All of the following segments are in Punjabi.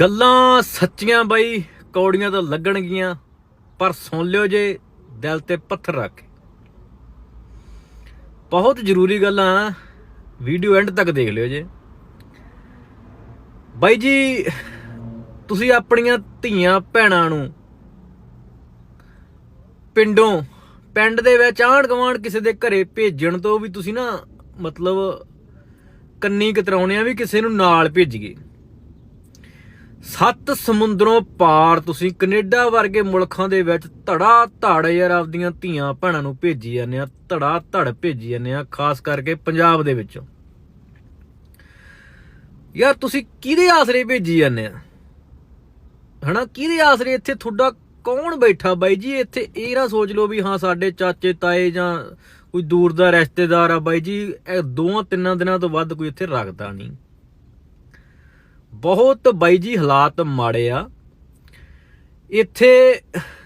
ਗੱਲਾਂ ਸੱਚੀਆਂ ਬਾਈ, ਕੌੜੀਆਂ ਤਾਂ ਲੱਗਣਗੀਆਂ, ਪਰ ਸੁਣ ਲਿਓ ਜੇ, ਦਿਲ ਤੇ ਪੱਥਰ ਰੱਖ ਕੇ। ਬਹੁਤ ਜ਼ਰੂਰੀ ਗੱਲਾਂ ਵੀਡੀਓ ਐਂਡ ਤੱਕ ਦੇਖ ਲਿਓ ਜੇ। ਬਾਈ ਜੀ, ਤੁਸੀਂ ਆਪਣੀਆਂ ਧੀਆਂ ਭੈਣਾਂ ਨੂੰ ਪਿੰਡੋਂ, ਪਿੰਡ ਦੇ ਵਿੱਚ ਆਂਢ ਗੁਆਂਢ ਕਿਸੇ ਦੇ ਘਰੇ ਭੇਜਣ ਤੋਂ ਵੀ ਤੁਸੀਂ ਨਾ ਮਤਲਬ ਕੰਨੀ ਕਤਰਾਉਣੇ ਆ ਵੀ ਕਿਸੇ ਨੂੰ ਨਾਲ ਭੇਜੀਏ। ਸੱਤ ਸਮੁੰਦਰੋਂ ਪਾਰ ਤੁਸੀਂ ਕੈਨੇਡਾ ਵਰਗੇ ਮੁਲਕਾਂ ਦੇ ਵਿੱਚ ਧੜਾ ਧੜ ਯਾਰ ਆਪਦੀਆਂ ਧੀਆਂ ਭੈਣਾਂ ਨੂੰ ਭੇਜੀ ਜਾਂਦੇ ਆ ਧੜਾ ਧੜ ਭੇਜੀ ਜਾਂਦੇ ਆ, ਖਾਸ ਕਰਕੇ ਪੰਜਾਬ ਦੇ ਵਿੱਚੋਂ। ਯਾਰ ਤੁਸੀਂ ਕਿਹਦੇ ਆਸਰੇ ਭੇਜੀ ਜਾਂਦੇ ਆ? ਹਨਾ, ਕਿਹਦੇ ਆਸਰੇ ਇੱਥੇ ਤੁਹਾਡਾ ਕੌਣ ਬੈਠਾ ਬਾਈ ਜੀ? ਇੱਥੇ ਇਹ ਨਾ ਸੋਚ ਲਓ ਵੀ ਹਾਂ, ਸਾਡੇ ਚਾਚੇ, ਤਾਏ ਜਾਂ ਕੋਈ ਦੂਰ ਦਾ ਰਿਸ਼ਤੇਦਾਰ ਆ ਬਾਈ ਜੀ, ਇਹ ਦੋਆਂ ਤਿੰਨਾਂ ਦਿਨਾਂ ਤੋਂ ਵੱਧ ਕੋਈ ਇੱਥੇ ਰੱਖਦਾ ਨਹੀਂ। ਬਹੁਤ ਬਾਈ ਜੀ ਹਾਲਾਤ ਮਾੜੇ ਆ। ਇੱਥੇ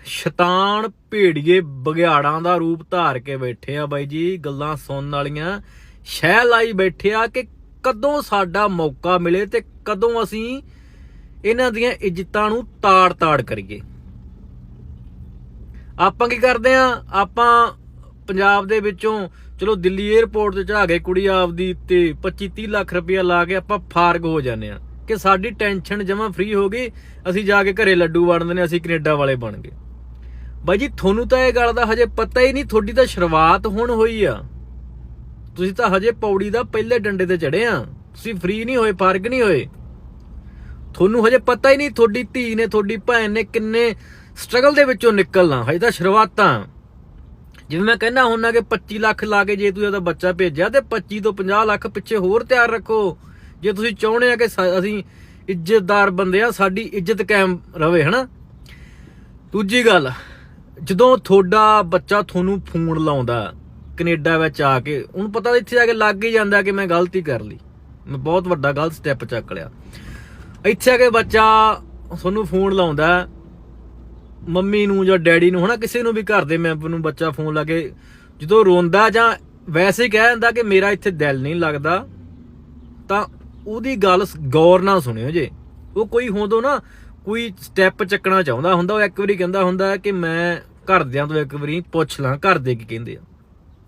ਸ਼ੈਤਾਨ ਭੇੜੀਏ ਬਗਿਆੜਾਂ ਦਾ ਰੂਪ ਧਾਰ ਕੇ ਬੈਠੇ ਆ ਬਾਈ ਜੀ, ਗੱਲਾਂ ਸੁਣਨ ਵਾਲੀਆਂ। ਸ਼ਹਿ ਲਾਈ ਬੈਠੇ ਆ ਕਿ ਕਦੋਂ ਸਾਡਾ ਮੌਕਾ ਮਿਲੇ ਤੇ ਕਦੋਂ ਅਸੀਂ ਇਹਨਾਂ ਦੀਆਂ ਇੱਜ਼ਤਾਂ ਨੂੰ ਤਾੜ-ਤਾੜ ਕਰੀਏ। ਆਪਾਂ ਕੀ ਕਰਦੇ ਆ? ਆਪਾਂ ਪੰਜਾਬ ਦੇ ਵਿੱਚੋਂ, ਚਲੋ ਦਿੱਲੀ 에ਅਰਪੋਰਟ ਤੇ ਚੜਾ ਕੇ ਕੁੜੀ ਆਪਦੀ ਤੇ 25 30 ਲੱਖ ਰੁਪਇਆ ਲਾ ਕੇ ਆਪਾਂ ਫਾਰਗ ਹੋ ਜਾਂਦੇ ਆ। ਕਿ ਸਾਡੀ ਟੈਨਸ਼ਨ ਜਮਾ ਫ੍ਰੀ ਹੋ ਗਈ, ਅਸੀਂ ਜਾ ਕੇ ਘਰੇ ਲੱਡੂ ਵੰਡਦੇ ਨੇ, ਅਸੀਂ ਕੈਨੇਡਾ ਵਾਲੇ ਬਣ ਗਏ। ਬਾਈ ਜੀ, ਤੁਹਾਨੂੰ ਤਾਂ ਇਹ ਗੱਲ ਦਾ ਹਜੇ ਪਤਾ ਹੀ ਨਹੀਂ, ਤੁਹਾਡੀ ਤਾਂ ਸ਼ੁਰੂਆਤ ਹੁਣ ਹੋਈ ਆ। ਤੁਸੀਂ ਤਾਂ ਹਜੇ ਪੌੜੀ ਦਾ ਪਹਿਲੇ ਡੰਡੇ ਤੇ ਚੜੇ ਆ। ਤੁਸੀਂ ਫ੍ਰੀ ਨਹੀਂ ਹੋਏ ਫ਼ਰਕ ਨਹੀਂ ਹੋਏ। ਤੁਹਾਨੂੰ ਹਜੇ ਪਤਾ ਹੀ ਨਹੀਂ, ਤੁਹਾਡੀ ਧੀ ਨੇ, ਤੁਹਾਡੀ ਭੈਣ ਨੇ ਕਿੰਨੇ ਸਟਰਗਲ ਦੇ ਵਿੱਚੋਂ ਨਿਕਲਣਾ, ਹਜੇ ਤਾਂ ਸ਼ੁਰੂਆਤਾਂ। ਜਿਵੇਂ ਮੈਂ ਕਹਿੰਦਾ ਹੁੰਦਾ ਕਿ 25 ਲੱਖ ਲਾ ਕੇ ਜੇ ਤੁਸੀਂ ਉਹਦਾ ਬੱਚਾ ਭੇਜਿਆ, ਤੇ 25 ਤੋਂ 50 ਲੱਖ ਪਿੱਛੇ ਹੋਰ ਤਿਆਰ ਰੱਖੋ। ਜੇ ਤੁਸੀਂ ਚਾਹੁੰਦੇ ਆ ਕਿ ਸਾ- ਅਸੀਂ ਇੱਜ਼ਤਦਾਰ ਬੰਦੇ ਆ, ਸਾਡੀ ਇੱਜ਼ਤ ਕਾਇਮ ਰਵੇ, ਹਨਾ? ਦੂਜੀ ਗੱਲ, ਜਦੋਂ ਤੁਹਾਡਾ ਬੱਚਾ ਤੁਹਾਨੂੰ ਫੋਨ ਲਾਉਂਦਾ, ਕੈਨੇਡਾ ਵਿੱਚ ਆ ਕੇ, ਉਹਨੂੰ ਪਤਾ ਇੱਥੇ ਆ ਕੇ ਲੱਗ ਹੀ ਜਾਂਦਾ ਕਿ ਮੈਂ ਗਲਤੀ ਕਰ ਲਈ। ਮੈਂ ਬਹੁਤ ਵੱਡਾ ਗਲਤ ਸਟੈਪ ਚੱਕ ਲਿਆ। ਇੱਥੇ ਆ ਕੇ ਬੱਚਾ ਤੁਹਾਨੂੰ ਫੋਨ ਲਾਉਂਦਾ, ਮੰਮੀ ਨੂੰ ਜਾਂ ਡੈਡੀ ਨੂੰ, ਹਨਾ, ਕਿਸੇ ਨੂੰ ਵੀ ਘਰ ਦੇ ਮੈਂਬਰ ਨੂੰ ਬੱਚਾ ਫੋਨ ਲਾ ਕੇ, ਜਦੋਂ ਰੋਂਦਾ ਜਾਂ ਵੈਸੇ ਕਹਿ ਦਿੰਦਾ ਕਿ ਮੇਰਾ ਇੱਥੇ ਦਿਲ ਨਹੀਂ ਲੱਗਦਾ, ਤਾਂ ਉਹਦੀ ਗੱਲ ਗੌਰ ਨਾਲ ਸੁਣਿਓ ਜੇ। ਉਹ ਕੋਈ ਹੋਂਦੋ ਨਾ ਕੋਈ ਸਟੈਪ ਚੱਕਣਾ ਚਾਹੁੰਦਾ ਹੁੰਦਾ ਉਹ ਇੱਕ ਵਾਰੀ ਕਹਿੰਦਾ ਹੁੰਦਾ ਕਿ ਮੈਂ ਘਰਦਿਆਂ ਤੋਂ ਇੱਕ ਵਾਰੀ ਪੁੱਛ ਲਾਂ ਘਰ ਦੇ ਕੀ ਕਹਿੰਦੇ ਆ।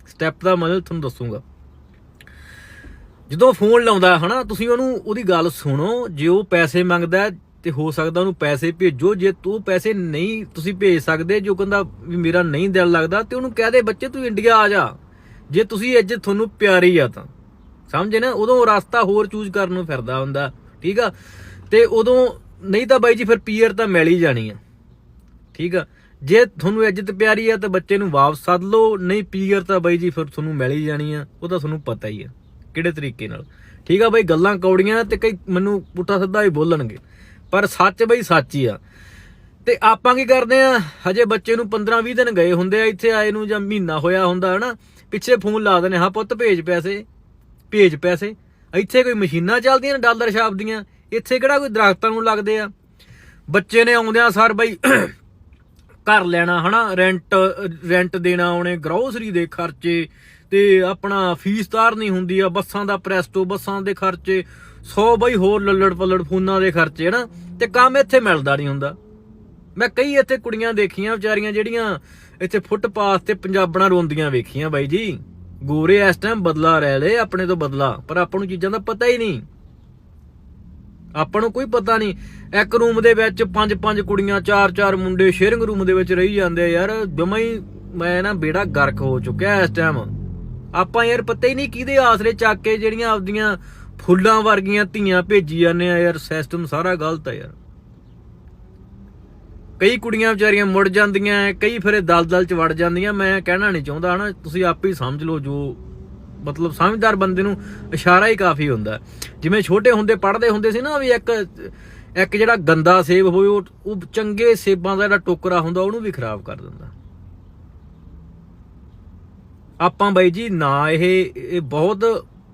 ਸਟੈਪ ਦਾ ਮਤਲਬ ਤੁਹਾਨੂੰ ਦੱਸੂਗਾ। ਜਦੋਂ ਫੋਨ ਲਾਉਂਦਾ ਹਨਾ ਤੁਸੀਂ ਉਹਨੂੰ ਉਹਦੀ ਗੱਲ ਸੁਣੋ ਜੇ ਉਹ ਪੈਸੇ ਮੰਗਦਾ ਹੈ, ਤੇ ਹੋ ਸਕਦਾ ਉਹਨੂੰ ਪੈਸੇ ਭੇਜੋ ਜੇ ਤੂੰ ਪੈਸੇ ਨਹੀਂ ਤੁਸੀਂ ਭੇਜ ਸਕਦੇ ਜੋ ਕਹਿੰਦਾ ਵੀ ਮੇਰਾ ਨਹੀਂ ਦਿਲ ਲੱਗਦਾ ਤੇ ਉਹਨੂੰ ਕਹਿ ਦੇ ਬੱਚੇ ਤੂੰ ਇੰਡੀਆ ਆ ਜਾ। ਜੇ ਤੁਸੀਂ ਇੱਜ਼ਤ ਤੁਹਾਨੂੰ ਪਿਆਰੀ ਆ ਤਾਂ। ਸਮਝੇ ਨਾ, ਉਦੋਂ ਉਹ ਰਸਤਾ ਹੋਰ ਚੂਜ਼ ਕਰਨ ਨੂੰ ਫਿਰਦਾ ਹੁੰਦਾ, ਠੀਕ ਆ? ਤੇ ਉਦੋਂ ਨਹੀਂ ਤਾਂ ਬਾਈ ਜੀ, ਫਿਰ ਪੀਅਰ ਤਾਂ ਮਿਲ ਹੀ ਜਾਣੀ ਆ, ਠੀਕ ਆ? ਜੇ ਤੁਹਾਨੂੰ ਇੱਜ਼ਤ ਪਿਆਰੀ ਆ ਤਾਂ ਬੱਚੇ ਨੂੰ ਵਾਪਸ ਸੱਦ ਲਓ, ਨਹੀਂ ਪੀਅਰ ਤਾਂ ਬਾਈ ਜੀ, ਫਿਰ ਤੁਹਾਨੂੰ ਮਿਲ ਹੀ ਜਾਣੀ ਆ, ਉਹ ਤਾਂ ਤੁਹਾਨੂੰ ਪਤਾ ਹੀ ਆ, ਕਿਹੜੇ ਤਰੀਕੇ ਨਾਲ। ਠੀਕ ਆ ਬਾਈ, ਗੱਲਾਂ ਕੌੜੀਆਂ ਤੇ ਕਈ ਮੈਨੂੰ ਪੁੱਠਾ ਸਿੱਧਾ ਹੀ ਬੋਲਣਗੇ, ਪਰ ਸੱਚ ਬਈ ਸੱਚ ਹੀ ਆ। ਤੇ ਆਪਾਂ ਕੀ ਕਰਦੇ ਆ, ਹਜੇ ਬੱਚੇ ਨੂੰ 15 20 ਦਿਨ ਗਏ ਹੁੰਦੇ ਆ ਇੱਥੇ ਆਏ ਨੂੰ ਜਾਂ ਮਹੀਨਾ ਹੋਇਆ ਹੁੰਦਾ ਹਨਾ, ਪਿੱਛੇ ਫੋਨ ਲਾ ਦਿੰਦੇ, ਹਾਂ ਪੁੱਤ ਭੇਜ ਪੈਸੇ। ਭੇਜ ਪੈਸੇ। ਇੱਥੇ ਕੋਈ ਮਸ਼ੀਨਾਂ ਚੱਲਦੀਆਂ ਨੇ ਡਾਲਰ ਛਾਪਦੀਆਂ ਇੱਥੇ ਕਿਹੜਾ ਕੋਈ ਦਰਖਤਾਂ ਨੂੰ ਲੱਗਦੇ ਆ? ਬੱਚੇ ਨੇ ਆਉਂਦਿਆਂ ਸਰ ਬਾਈ ਘਰ ਲੈਣਾ, ਹਨਾ? ਰੈਂਟ ਰੈਂਟ ਦੇਣਾ ਉਹਨੇ ਗਰੋਸਰੀ ਦੇ ਖਰਚੇ ਤੇ ਆਪਣਾ ਫੀਸ ਤਾਰਨੀ ਹੁੰਦੀ ਆ, ਬੱਸਾਂ ਦਾ ਪ੍ਰੈਸਟੋ ਬੱਸਾਂ ਦੇ ਖਰਚੇ 100 ਬਈ ਹੋਰ ਲੱਲੜ ਪੱਲੜ ਫੋਨਾਂ ਦੇ ਖਰਚੇ, ਹਨਾ? ਤੇ ਕੰਮ ਇੱਥੇ ਮਿਲਦਾ ਨਹੀਂ ਹੁੰਦਾ। ਮੈਂ ਕਈ ਇੱਥੇ ਕੁੜੀਆਂ ਦੇਖੀਆਂ ਵਿਚਾਰੀਆਂ ਜਿਹੜੀਆਂ ਇੱਥੇ ਫੁੱਟਪਾਥ ਤੇ ਪੰਜਾਬਣਾ ਰੋਂਦੀਆਂ ਵੇਖੀਆਂ ਬਾਈ ਜੀ। ਗੋਰੇ ਇਸ ਟਾਈਮ ਬਦਲਾ ਰਹਿ ਲਏ, ਆਪਣੇ ਤੋਂ ਬਦਲਾ। ਪਰ ਆਪਾਂ ਨੂੰ ਚੀਜ਼ਾਂ ਦਾ ਪਤਾ ਹੀ ਨਹੀਂ। ਆਪਾਂ ਨੂੰ ਕੋਈ ਪਤਾ ਨਹੀਂ। ਇੱਕ ਰੂਮ ਦੇ ਵਿੱਚ ਪੰਜ ਪੰਜ ਕੁੜੀਆਂ, ਚਾਰ ਚਾਰ ਮੁੰਡੇ ਸ਼ੇਅਰਿੰਗ ਰੂਮ ਦੇ ਵਿੱਚ ਰਹੀ ਜਾਂਦੇ ਯਾਰ। ਜਮਾ ਹੀ ਮੈਂ ਨਾ ਬੇੜਾ ਗਰਕ ਹੋ ਚੁੱਕਿਆ ਇਸ ਟਾਈਮ ਆਪਾਂ ਯਾਰ ਪਤਾ ਹੀ ਨਹੀਂ ਕਿਹਦੇ ਆਸਰੇ ਚੱਕ ਕੇ ਜਿਹੜੀਆਂ ਆਪਦੀਆਂ ਫੁੱਲਾਂ ਵਰਗੀਆਂ ਧੀਆਂ ਭੇਜੀ ਜਾਂਦੇ ਆ ਯਾਰ। ਸਿਸਟਮ ਸਾਰਾ ਗਲਤ ਆ ਯਾਰ। ਕਈ ਕੁੜੀਆਂ ਵਿਚਾਰੀਆਂ ਮੁੜ ਜਾਂਦੀਆਂ, ਕਈ ਫਿਰ ਇਹ ਦਲਦਲ ਚ ਵੜ ਜਾਂਦੀਆਂ, ਮੈਂ ਕਹਿਣਾ ਨਹੀਂ ਚਾਹੁੰਦਾ, ਹਨਾ, ਤੁਸੀਂ ਆਪੇ ਹੀ ਸਮਝ ਲਓ ਜੋ, ਮਤਲਬ ਸਮਝਦਾਰ ਬੰਦੇ ਨੂੰ ਇਸ਼ਾਰਾ ਹੀ ਕਾਫੀ ਹੁੰਦਾ। ਜਿਵੇਂ ਛੋਟੇ ਹੁੰਦੇ, ਪੜ੍ਹਦੇ ਹੁੰਦੇ ਸੀ ਨਾ, ਵੀ ਇੱਕ ਇੱਕ ਜਿਹੜਾ ਗੰਦਾ ਸੇਬ ਹੋਵੇ, ਉਹ ਉਹ ਚੰਗੇ ਸੇਬਾਂ ਦਾ ਜਿਹੜਾ ਟੋਕਰਾ ਹੁੰਦਾ, ਉਹਨੂੰ ਵੀ ਖਰਾਬ ਕਰ ਦਿੰਦਾ। ਆਪਾਂ ਬਾਈ ਜੀ, ਨਾ ਇਹ ਇਹ ਬਹੁਤ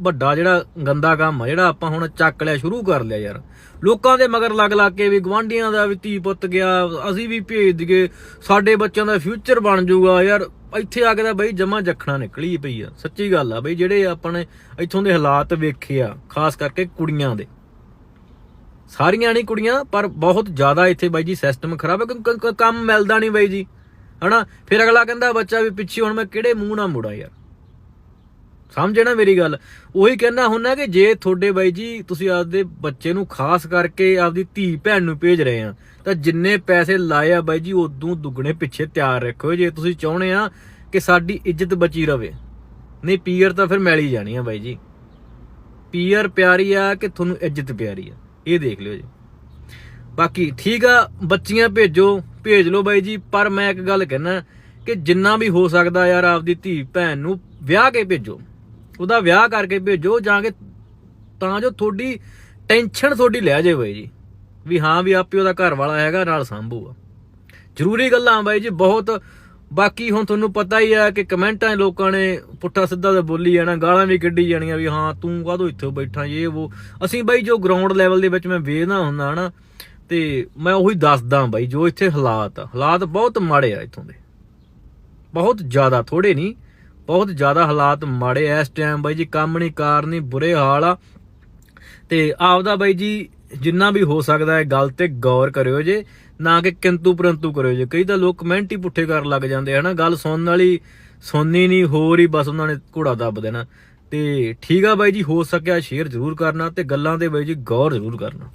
ਵੱਡਾ ਜਿਹੜਾ ਗੰਦਾ ਕੰਮ ਆ, ਜਿਹੜਾ ਆਪਾਂ ਹੁਣ ਚੱਕ ਲਿਆ, ਸ਼ੁਰੂ ਕਰ ਲਿਆ ਯਾਰ। ਲੋਕਾਂ ਦੇ ਮਗਰ ਲੱਗ ਲੱਗ ਕੇ ਵੀ ਗਵਾਂਢੀਆਂ ਦਾ ਵੀ ਧੀ ਪੁੱਤ ਗਿਆ, ਅਸੀਂ ਵੀ ਭੇਜ ਦਈਏ, ਸਾਡੇ ਬੱਚਿਆਂ ਦਾ ਫਿਊਚਰ ਬਣ ਜਾਊਗਾ। ਯਾਰ, ਇੱਥੇ ਆ ਕੇ ਤਾਂ ਬਈ ਜਮਾ ਜਖਣਾ ਨਿਕਲੀ ਪਈ ਆ। ਸੱਚੀ ਗੱਲ ਆ ਬਈ, ਜਿਹੜੇ ਆਪਣੇ ਇੱਥੋਂ ਦੇ ਹਾਲਾਤ ਵੇਖੇ ਆ, ਖਾਸ ਕਰਕੇ ਕੁੜੀਆਂ ਦੇ। ਸਾਰੀਆਂ ਨਹੀਂ ਕੁੜੀਆਂ, ਪਰ ਬਹੁਤ ਜ਼ਿਆਦਾ ਇੱਥੇ ਬਾਈ ਜੀ ਸਿਸਟਮ ਖਰਾਬ ਹੈ ਕਿਉਂਕਿ ਕੰਮ ਮਿਲਦਾ ਨਹੀਂ ਬਾਈ ਜੀ। ਹਨਾ? ਫਿਰ ਅਗਲਾ ਕਹਿੰਦਾ, ਬੱਚਾ ਵੀ ਪਿੱਛੇ ਹੁਣ ਮੈਂ ਕਿਹੜੇ ਮੂੰਹ ਨਾਲ ਮੁੜਾ ਯਾਰ? ਸਮਝੇ ਨਾ ਮੇਰੀ ਗੱਲ? ਉਹੀ ਕਹਿਣਾ ਹੁੰਦਾ ਕਿ ਜੇ ਤੁਹਾਡੇ ਬਾਈ ਜੀ ਤੁਸੀਂ ਆਪਦੇ ਬੱਚੇ ਨੂੰ ਖਾਸ ਕਰਕੇ ਆਪਦੀ ਧੀ ਭੈਣ ਨੂੰ ਭੇਜ ਰਹੇ ਆ, ਤਾਂ ਜਿੰਨੇ ਪੈਸੇ ਲਾਏ ਆ ਬਾਈ ਜੀ, ਉਦੋਂ ਦੁੱਗਣੇ ਪਿੱਛੇ ਤਿਆਰ ਰੱਖੋ ਜੇ ਤੁਸੀਂ ਚਾਹੁੰਦੇ ਆ ਕਿ ਸਾਡੀ ਇੱਜ਼ਤ ਬਚੀ ਰਵੇ, ਨਹੀਂ ਪੀਅਰ ਤਾਂ ਫਿਰ ਮੈਲੀ ਜਾਣੀ ਆ ਬਾਈ ਜੀ। ਪੀਅਰ ਪਿਆਰੀ ਆ ਕਿ ਤੁਹਾਨੂੰ ਇੱਜ਼ਤ ਪਿਆਰੀ ਆ? ਇਹ ਦੇਖ ਲਿਓ ਜੀ। ਬਾਕੀ ਠੀਕ ਆ, ਬੱਚੀਆਂ ਭੇਜੋ, ਭੇਜ ਲਓ ਬਾਈ ਜੀ, ਪਰ ਮੈਂ ਇੱਕ ਗੱਲ ਕਹਿਣਾ ਕਿ ਜਿੰਨਾ ਵੀ ਹੋ ਸਕਦਾ ਯਾਰ ਆਪਦੀ ਧੀ ਭੈਣ ਨੂੰ ਵਿਆਹ ਕੇ ਭੇਜੋ। ਉਹਦਾ ਵਿਆਹ ਕਰਕੇ ਭੇਜੋ ਜਾਂ ਕਿ ਤਾਂ ਜੋ ਤੁਹਾਡੀ ਟੈਨਸ਼ਨ ਤੁਹਾਡੀ ਲੈ ਜਾਵੇ ਜੀ। ਵੀ ਹਾਂ ਵੀ ਆਪੇ ਉਹਦਾ ਘਰ ਵਾਲਾ ਹੈਗਾ, ਨਾਲ ਸੰਭੂਗਾ। ਜ਼ਰੂਰੀ ਗੱਲਾਂ ਬਾਈ ਜੀ, ਬਹੁਤ। ਬਾਕੀ ਹੁਣ ਤੁਹਾਨੂੰ ਪਤਾ ਹੀ ਆ ਕਿ ਕਮੈਂਟਾਂ ਲੋਕਾਂ ਨੇ ਪੁੱਠਾ ਸਿੱਧਾ ਤਾਂ ਬੋਲੀ ਜਾਣਾ, ਗਾਲਾਂ ਵੀ ਕੱਢੀ ਜਾਣੀਆਂ ਵੀ ਹਾਂ ਤੂੰ ਕਾਹਦੋਂ ਇੱਥੇ ਬੈਠਾ ਇਹ ਉਹ। ਅਸੀਂ ਬਾਈ ਜੋ ਗਰਾਊਂਡ ਲੈਵਲ ਦੇ ਵਿੱਚ ਮੈਂ ਵੇਖਦਾ ਹੁੰਦਾ ਹਨਾ ਤੇ ਮੈਂ ਉਹੀ ਦੱਸਦਾ ਬਾਈ, ਜੋ ਇੱਥੇ ਹਾਲਾਤ ਆ। ਹਾਲਾਤ ਬਹੁਤ ਮਾੜੇ ਆ ਇੱਥੋਂ ਦੇ। ਬਹੁਤ ਜ਼ਿਆਦਾ ਥੋੜੇ ਨਹੀਂ। ਬਹੁਤ ਜ਼ਿਆਦਾ ਹਾਲਾਤ ਮਾੜੇ ਐ ਇਸ ਟਾਈਮ ਬਾਈ ਜੀ, ਕੰਮ ਨਹੀਂ ਕਾਰ ਨਹੀਂ ਬੁਰੇ ਹਾਲ ਆ। ਤੇ ਆਪਦਾ ਬਾਈ ਜੀ, ਜਿੰਨਾ ਵੀ ਹੋ ਸਕਦਾ ਹੈ, ਗੱਲ ਤੇ ਗੌਰ ਕਰਿਓ ਜੇ, ਨਾ ਕਿ ਕਿੰਤੂ ਪਰੰਤੂ ਕਰਿਓ ਜੇ। ਕਈ ਤਾਂ ਲੋਕ ਕਮੈਂਟ ਹੀ ਪੁੱਠੇ ਕਰਨ ਲੱਗ ਜਾਂਦੇ ਹਨਾ? ਗੱਲ ਸੁਣਨ ਵਾਲੀ ਸੁਣਨੀ ਨਹੀਂ ਹੋਰ ਹੀ ਬਸ ਉਹਨਾਂ ਨੇ ਘੋੜਾ ਦੱਬ ਦੇਣਾ। ਤੇ ਠੀਕ ਆ ਬਾਈ ਜੀ, ਹੋ ਸਕਿਆ, ਸ਼ੇਅਰ ਜ਼ਰੂਰ ਕਰਨਾ ਤੇ ਗੱਲਾਂ ਤੇ ਬਾਈ ਜੀ, ਗੌਰ ਜ਼ਰੂਰ ਕਰਨਾ।